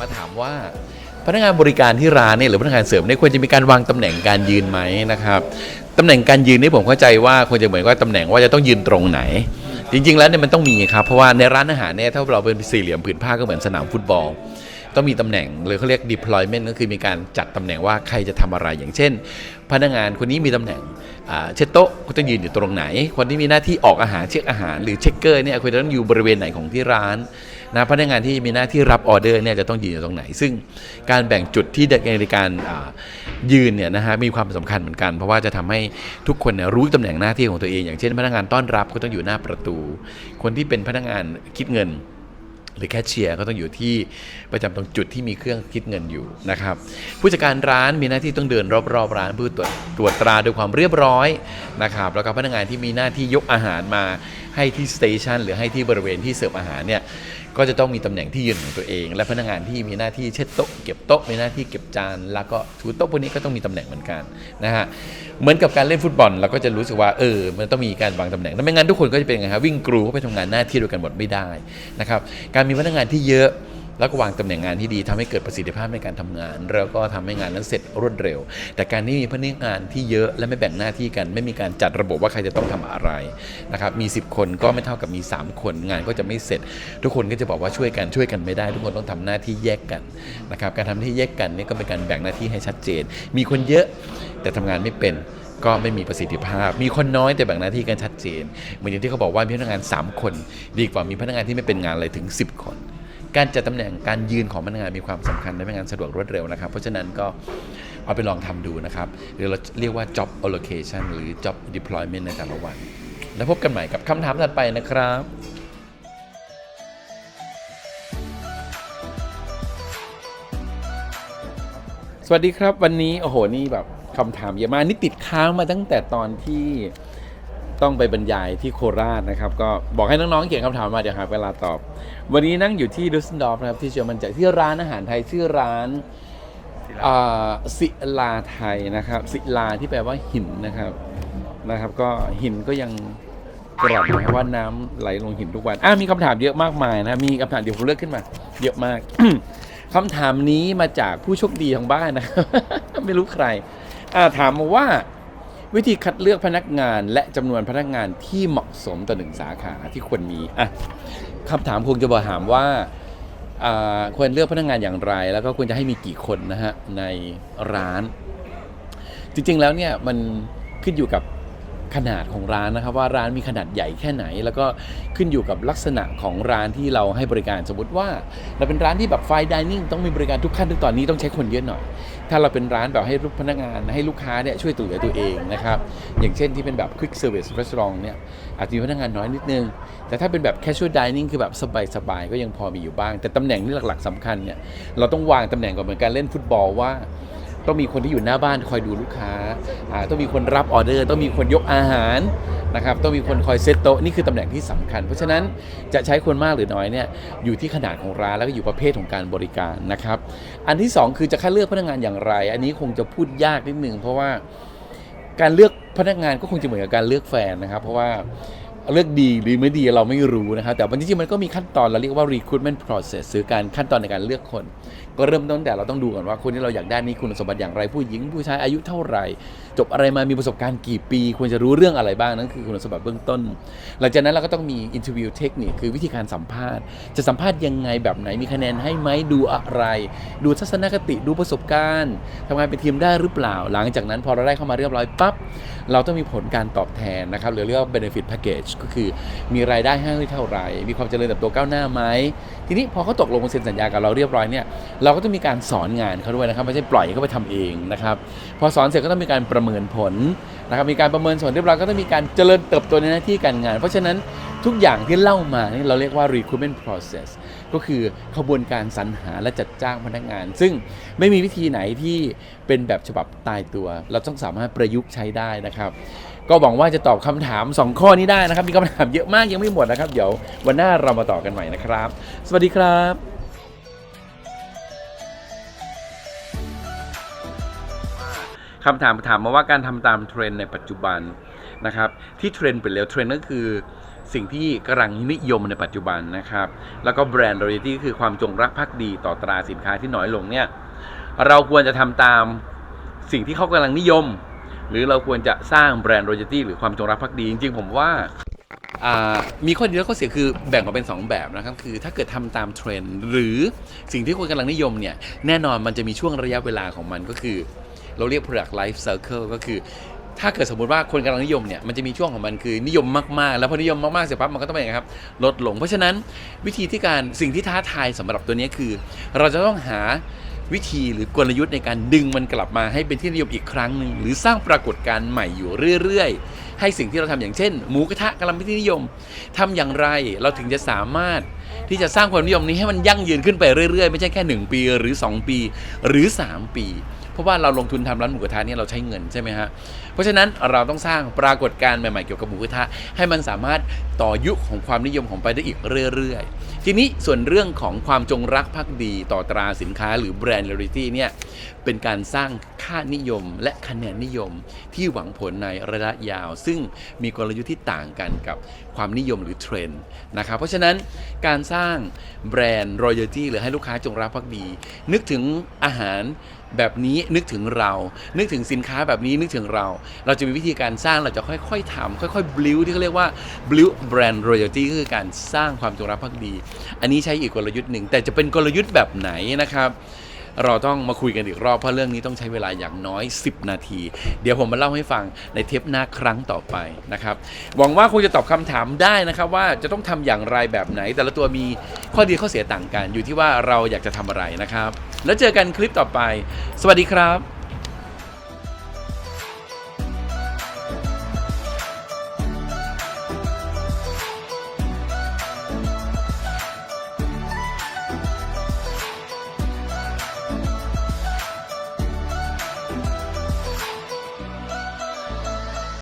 มาถามว่าพนักงานบริการที่ร้านเนี่ยหรือพนักงานเสริมเนี่ยควรจะมีการวางตำแหน่งการยืนไหมนะครับตำแหน่งการยืนนี่ผมเข้าใจว่าควรจะเหมือนว่าตำแหน่งว่าจะต้องยืนตรงไหน จริง ๆ แล้วเนี่ยมันต้องมีครับเพราะว่าในร้านอาหารเนี่ยถ้าเราเป็นสี่เหลี่ยมผืนผ้าก็เหมือนสนามฟุตบอลต้องมีตำแหน่งหรือเขาเรียก deployment ก็คือมีการจัดตำแหน่งว่าใครจะทำอะไรอย่างเช่น พนักงานคนนี้มีตำแหน่งเช็ดโต๊ะก็ต้องยืนอยู่ตรงไหน คนที่มีหน้าที่ออกอาหารเช็คอาหาร หรือเช็คเกอร์เนี่ยควรจะต้องอยู่บริเวณไหนของที่ร้าน นะพนักงานที่มีหน้าที่รับออเดอร์เนี่ยจะต้องยืนอยู่ตรงไหน ซึ่งการแบ่งจุดที่ในการยืนเนี่ยนะฮะมีความสำคัญเหมือนกัน เพราะว่าจะทำให้ทุกคนเนี่ยรู้ตำแหน่งหน้าที่ของตัวเอง อย่างเช่น พนักงานต้อนรับก็ต้องอยู่หน้าประตู คนที่เป็นพนักงานคิดเงินหรือแคชเชียร์ก็ต้องอยู่ที่ประจำตรงจุดที่มีเครื่องคิดเงินอยู่นะครับผู้จัดการร้านมีหน้าที่ต้องเดินรอบๆร้านเพื่อตรวจตรวจตราด้วยความเรียบร้อยนะครับแล้วก็พนักงานที่มีหน้าที่ยกอาหารมาให้ที่สเตชันหรือให้ที่บริเวณที่เสิร์ฟอาหารเนี่ย ก็จะต้องมีตำแหน่งที่ยืนของตัวเอง และพนักงานที่มีหน้าที่เช็ดโต๊ะเก็บโต๊ะมีหน้าที่เก็บจาน แล้วก็ถูโต๊ะพวกนี้ก็ต้องมีตำแหน่งเหมือนกันนะฮะเหมือนกับการเล่นฟุตบอลเราก็จะรู้สึกว่าเออมันต้องมีการวางตำแหน่งถ้าไม่งั้นทุกคนก็จะเป็นไงครับวิ่งกรูเข้าไปทำงานหน้าที่ด้วยกันหมดไม่ได้นะครับการมีพนักงานที่เยอะ แล้วก็วางตำแหน่งงานที่ดีทำให้เกิดประสิทธิภาพในการทำงาน แล้วก็ทำให้งานนั้นเสร็จรวดเร็ว แต่การที่มีพนักงานที่เยอะและไม่แบ่งหน้าที่กัน ไม่มีการจัดระบบว่าใครจะต้องทำอะไรนะครับมี 10 คนก็ไม่เท่ากับมี 3 คน งานก็จะไม่เสร็จ ทุกคนก็จะบอกว่าช่วยกันช่วยกันไม่ได้ ทุกคนต้องทำหน้าที่แยกกันนะครับการทำหน้าที่แยกกันนี่ก็เป็นการแบ่งหน้าที่ให้ชัดเจน มีคนเยอะแต่ทำงานไม่เป็นก็ไม่มีประสิทธิภาพ มีคนน้อยแต่แบ่งหน้าที่กันชัดเจน เหมือนอย่างที่เขาบอกว่ามีพนักงาน 3 คน ดีกว่ามีพนักงานที่ไม่เป็นงานเลยถึง 10 คน การจัดตำแหน่งการยืนของพนักงานมีความสำคัญและเป็นงานสะดวกรวดเร็วนะครับ เพราะฉะนั้นก็เอาไปลองทำดูนะครับ หรือเราเรียกว่า job allocation หรือ job deployment ในแต่ละวัน แล้วพบกันใหม่กับคำถามถัดไปนะครับสวัสดีครับวันนี้โอ้โหนี่แบบคำถามเยอะมากนี่ติดค้างมาตั้งแต่ตอนที่ ต้องไปบรรยายที่โคราชนะครับ ก็บอกให้น้องๆเขียนคำถามมาเดี๋ยวหาเวลาตอบ วันนี้นั่งอยู่ที่ดุสเซนดอร์ฟนะครับที่เชอร์มันจากที่ร้านอาหารไทยชื่อร้านอ่าศิลาไทยนะครับศิลาที่แปลว่าหินนะครับนะครับ ก็หินก็ยังกรอบนะว่าน้ำไหลลงหินทุกวันอะมีคำถามเยอะมากมายนะมีคำถามเดี๋ยวผมเลือกขึ้นมา เยอะมากคำถามนี้มาจากผู้โชคดีทางบ้านนะครับไม่รู้ใครอ่าถามมาว่า วิธีคัดเลือกพนักงานและจำนวนพนักงานที่เหมาะสมต่อหนึ่งสาขาที่ควรมีอะคำถามคงจะบอกถามว่าอ่าควรเลือกพนักงานอย่างไร แล้วก็ควรจะให้มีกี่คนนะฮะในร้าน จริงๆแล้วเนี่ยมันขึ้นอยู่กับ ขนาดของร้านนะครับว่าร้านมีขนาดใหญ่แค่ไหน แล้วก็ขึ้นอยู่กับลักษณะของร้านที่เราให้บริการสมมติว่าเราเป็นร้านที่แบบไฟดิเนิ่งต้องมีบริการทุกขั้นทุกตอนนี้ต้องใช้คนเยอะหน่อย ถ้าเราเป็นร้านแบบให้ลูกพนักงานให้ลูกค้าเนี่ยช่วยตัวเหลือตัวเองนะครับอย่างเช่นที่เป็นแบบ quick service restaurant เนี่ยอาจจะมีพนักงานน้อยนิดนึง แต่ถ้าเป็นแบบ casual dining คือแบบสบายๆก็ยังพอมีอยู่บ้าง แต่ตำแหน่งที่หลักๆสำคัญเนี่ยเราต้องวางตำแหน่งก่อนเหมือนการเล่นฟุตบอลว่า ต้องมีคนที่อยู่หน้าบ้านคอยดูลูกค้าต้องมีคนรับออเดอร์ ต้องมีคนยกอาหารนะครับต้องมีคนคอยเซตโต๊ะนี่คือตำแหน่งที่สำคัญ เพราะฉะนั้นจะใช้คนมากหรือน้อยเนี่ยอยู่ที่ขนาดของร้านแล้วก็อยู่ประเภทของการบริการนะครับอันที่สองคือจะคัดเลือกพนักงานอย่างไร อันนี้คงจะพูดยากนิดนึงเพราะว่าการเลือกพนักงานก็คงจะเหมือนกับการเลือกแฟนนะครับ เพราะว่า เลือกดีหรือไม่ดีเราไม่รู้นะครับแต่วันจริงๆมันก็มีขั้นตอนเราเรียกว่า recruitment process หรือการขั้นตอนในการเลือกคน ก็เริ่มต้นแต่เราต้องดูก่อนว่าคนที่เราอยากได้นี่คุณสมบัติอย่างไรผู้หญิง ผู้ชายอายุเท่าไหร่ จบอะไรมามีประสบการณ์กี่ปี ควรจะรู้เรื่องอะไรบ้างนั่นคือคุณสมบัติเบื้องต้น หลังจากนั้นเราก็ต้องมี interview technique คือวิธีการสัมภาษณ์ จะสัมภาษณ์ยังไงแบบไหนมีคะแนนให้ไหมดูอะไร ดูทัศนคติดูประสบการณ์ทำงานเป็นทีมได้หรือเปล่า หลังจากนั้นพอเราได้เข้ามาเรียบร้อยปั๊บเราต้องมีผลการตอบแทนนะครับหรือเรียกว่า benefit package ก็คือมีรายได้ให้เท่าไหร่ มีความเจริญเติบโตก้าวหน้าไหมทีนี้พอเขาตกลงเซ็นสัญญากับเราเรียบร้อยเนี่ยเราก็ต้องมีการสอนงานเขาด้วยนะครับไม่ใช่ปล่อยเขาไปทำเองนะครับพอสอนเสร็จก็ต้องมีการประเมินผลนะครับมีการประเมินผลเรียบร้อยก็ต้องมีการเจริญเติบโตในหน้าที่การงาน เพราะฉะนั้นทุกอย่างที่เล่ามานี่เราเรียกว่า recruitment process ก็คือขบวนการสรรหาและจัดจ้างพนักงาน ซึ่งไม่มีวิธีไหนที่เป็นแบบฉบับตายตัว เราต้องสามารถประยุกต์ใช้ได้นะครับ ก็หวังว่าจะตอบคำถาม 2 ข้อนี้ได้นะครับ มีคำถามเยอะมากยังไม่หมดนะครับ เดี๋ยววันหน้าเรามาต่อกันใหม่นะครับ สวัสดีครับคำถามถามมาว่าการทำตามเทรนในปัจจุบันนะครับ ที่เทรนไปแล้วเทรนก็คือสิ่งที่กำลังนิยมในปัจจุบันนะครับ แล้วก็แบรนด์ loyalty ก็คือความจงรักภักดีต่อตราสินค้าที่น้อยลงเนี่ยเราควรจะทำตามสิ่งที่เขากำลังนิยม หรือเราควรจะสร้างแบรนด์ loyalty หรือความจงรักภักดี จริงๆ ผมว่ามีข้อดีและข้อเสียคือแบ่งออกเป็น 2 แบบนะครับ คือถ้าเกิดทำตามเทรนด์หรือสิ่งที่คนกำลังนิยมเนี่ย แน่นอนมันจะมีช่วงระยะเวลาของมันก็คือ เราเรียก product life cycle ก็คือ ถ้าเกิดสมมติว่าคนกำลังนิยมเนี่ย มันจะมีช่วงของมันคือนิยมมากๆ แล้วพอนิยมมากๆเสร็จปั๊บมันก็ต้องเป็นไงครับลดลง เพราะฉะนั้นวิธีที่การสิ่งที่ท้าทายสำหรับตัวนี้คือ เราจะต้องหา วิธีหรือกลยุทธ์ในการดึงมันกลับมาให้เป็นที่นิยมอีกครั้งหนึ่งหรือสร้างปรากฏการณ์ใหม่อยู่เรื่อยๆ ให้สิ่งที่เราทำอย่างเช่น หมูกระทะกำลังเป็นที่นิยมทำอย่างไรเราถึงจะสามารถที่จะสร้างความนิยมนี้ให้มันยั่งยืนขึ้นไปเรื่อยๆ ไม่ใช่แค่ 1 ปีหรือ 2 ปี หรือ 3 ปี เพราะว่าเราลงทุนทำร้านหมูกระทะเนี่ยเราใช้เงินใช่ไหมฮะเพราะฉะนั้นเราต้องสร้างปรากฏการณ์ใหม่ๆเกี่ยวกับหมูกระทะให้มันสามารถต่อยุคของความนิยมของไปได้อีกเรื่อยๆ ทีนี้ส่วนเรื่องของความจงรักภักดีต่อตราสินค้าหรือแบรนด์ loyalty เนี่ยเป็นการสร้างค่านิยมและคะแนนนิยมที่หวังผลในระยะยาว ซึ่งมีกลยุทธ์ที่ต่างกันกับความนิยมหรือเทรนด์นะครับเพราะฉะนั้นการสร้างแบรนด์ royalty หรือให้ลูกค้าจงรักภักดี นึกถึงอาหารแบบนี้นึกถึงเรา นึกถึงสินค้าแบบนี้นึกถึงเรา เราจะมีวิธีการสร้างเราจะค่อยๆทำค่อยๆบลิวที่เขาเรียกว่าบลิวแบรนด์รอยัลตี้คือการสร้างความจงรักภักดี อันนี้ใช้อีกกลยุทธ์หนึ่งแต่จะเป็นกลยุทธ์แบบไหนนะครับ เราต้องมาคุยกันอีกรอบ เพราะเรื่องนี้ต้องใช้เวลาอย่างน้อย 10 นาที เดี๋ยวผมมาเล่าให้ฟังในเทปหน้าครั้งต่อไปนะครับหวังว่าคงจะตอบคำถามได้นะครับว่าจะต้องทำอย่างไรแบบไหน แต่ละตัวมีข้อดีข้อเสียต่างกัน อยู่ที่ว่าเราอยากจะทำอะไรนะครับ แล้วเจอกันคลิปต่อไป สวัสดีครับ